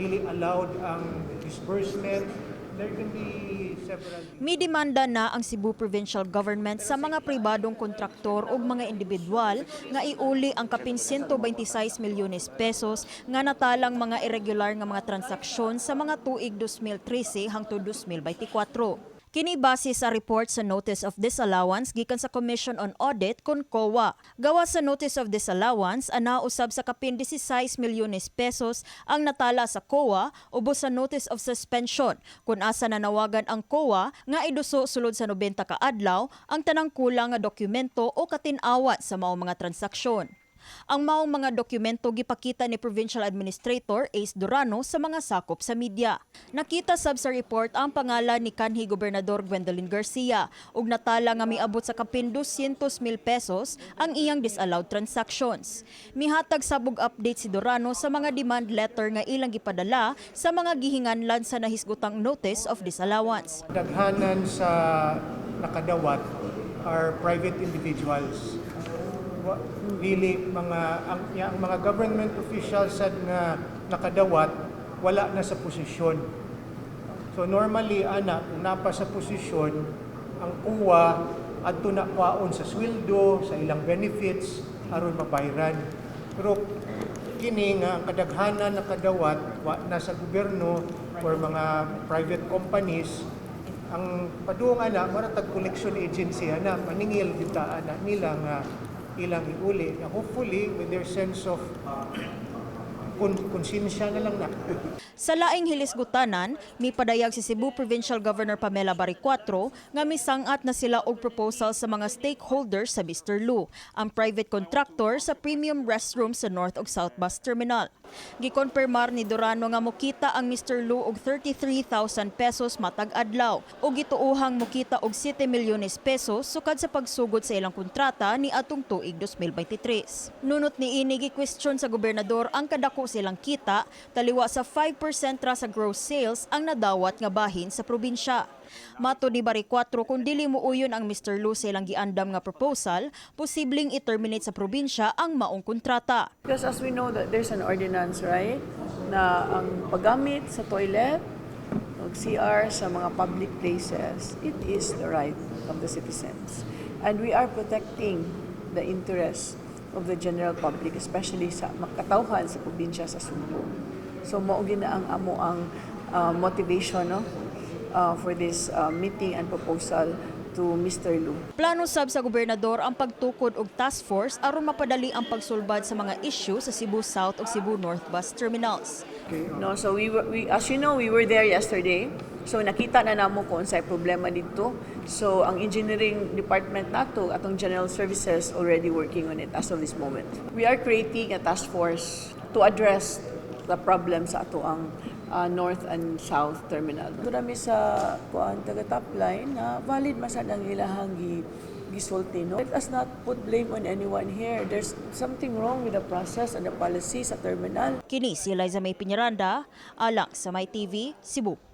dili allowed ang disbursement. There can be several May demanda na ang Cebu Provincial Government sa mga pribadong kontraktor o mga individual nga iuli ang kapin 126 milyones pesos nga natalang mga irregular nga mga transaksyon sa mga tuig 2013 hangtod 2024. Kini base sa report sa Notice of Disallowance gikan sa Commission on Audit kon COA. Gawa sa Notice of Disallowance ana usab sa kapin 16 milyones pesos ang natala sa COA ubos sa Notice of Suspension kun asa nanawagan ang COA nga iduso sulod sa 90 ka adlaw ang tanang kulang nga dokumento o katin-awat sa mao mga transaksyon. Ang maong mga dokumento gipakita ni Provincial Administrator Ace Durano sa mga sakop sa media. Nakita sab sa report ang pangalan ni kanhi Gobernador Gwendolyn Garcia ug natala nga miabot sa kapin 200 mil pesos ang iyang disallowed transactions. Mihatag sabog update si Durano sa mga demand letter nga ilang gipadala sa mga gihinganlan sa nahisgutang notice of disallowance. daghanan sa nakadawat are private individuals. Dili mga ang, ang mga government officials sad nga nakadawat wala na sa posisyon. So normally ana kung napa sa posisyon ang kuwa adto na kwaon sa sweldo, sa ilang benefits aron mabayran. Pero kini nga ang kadaghanan nakadawat wa na sa gobyerno or mga private companies ang padung ana maratag collection agency ana maningil kita ana nila nga ilang iuli hopefully with their sense of kun konsensya na lang na Sa laing hilisgutanan, mi padayag si Cebu Provincial Governor Pamela Baricuatro nga misangat na sila og proposal sa mga stakeholders sa Mr. Lu, ang private contractor sa premium restroom sa North ug South Bus Terminal. Gikonfirmar ni Durano nga mukita ang Mr. Lu og 33,000 pesos matag adlaw ug gituuhang mukita og 7 milyones pesos sukad sa pagsugod sa ilang kontrata ni atong tuig 2023. Nunot ni ini gi-question sa gobernador ang kadako silang kita taliwa sa 5% ra sa gross sales ang nadawat nga bahin sa probinsya. Mato ni Bari 4 kung dili mo uyon ang Mr. Lu sa ilang giandam nga proposal, posibleng i-terminate sa probinsya ang maong kontrata. Because as we know that there's an ordinance, right, na ang paggamit sa toilet, o CR sa mga public places, it is the right of the citizens. And we are protecting the interests of the general public, especially sa makatauhan sa probinsya sa Subo. So mao gina ang amo ang uh, motivation no uh, for this uh, meeting and proposal to Mr. Lu. Plano sab sa gobernador ang pagtukod og task force aron mapadali ang pagsulbad sa mga issue sa Cebu South ug Cebu North bus terminals. No, so we were, we as you know, we were there yesterday. So nakita na namo kung unsay problema dito. So ang engineering department nato atong general services already working on it as of this moment. We are creating a task force to address the problem sa ato ang uh, north and south terminal. Durami sa kuan taga top line na valid masad ang ilahang gi gisulti no. Let us not put blame on anyone here. There's something wrong with the process and the policy sa terminal. Kini si Eliza May Piñaranda, alang sa May TV, Cebu.